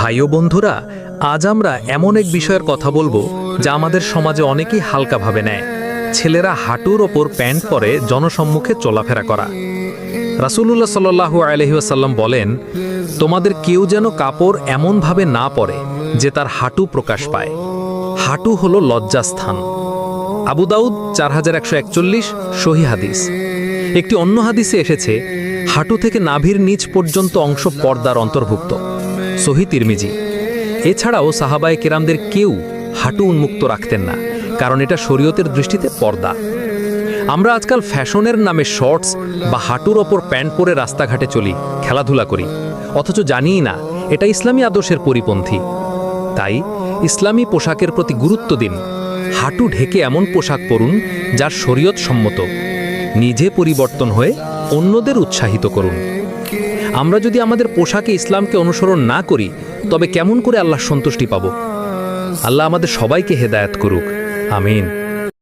ভাই ও বন্ধুরা, আজ আমরা এমন এক বিষয়ের কথা বলব যা আমাদের সমাজে অনেকেই হালকা ভাবে নেয়। ছেলেরা হাঁটুর ওপর প্যান্ট পরে জনসম্মুখে চলাফেরা করা। রাসূলুল্লাহ সাল্লাল্লাহু আলাইহি ওয়াসাল্লাম বলেন, তোমাদের কেউ যেন কাপড় এমনভাবে না পরে যে তার হাঁটু প্রকাশ পায়। হাঁটু হলো লজ্জাস্থান। আবু দাউদ চার হাজার একশো একচল্লিশ, সহি হাদিস। একটি অন্য হাদিসে এসেছে, হাঁটু থেকে নাভির নিচ পর্যন্ত অংশ পর্দার অন্তর্ভুক্ত। সহি তিরমিজি। এছাড়াও সাহাবায় কেরামদের কেউ হাঁটু উন্মুক্ত রাখতেন না, কারণ এটা শরীয়তের দৃষ্টিতে পর্দা। আমরা আজকাল ফ্যাশনের নামে শর্টস বা হাঁটুর ওপর প্যান্ট পরে রাস্তাঘাটে চলি, খেলাধুলা করি। অথচ জানিই না, এটা ইসলামী আদর্শের পরিপন্থী। তাই ইসলামী পোশাকের প্রতি গুরুত্ব দিন। হাঁটু ঢেকে এমন পোশাক পরুন, যার শরীয়ত সম্মত। নিজে পরিবর্তন হয়ে অন্যদের উৎসাহিত করুন। আমরা যদি আমাদের পোশাকে ইসলামকে অনুসরণ না করি, তবে কেমন করে আল্লাহ সন্তুষ্টি পাব? আল্লাহ আমাদের সবাইকে হেদায়াত করুক। আমিন।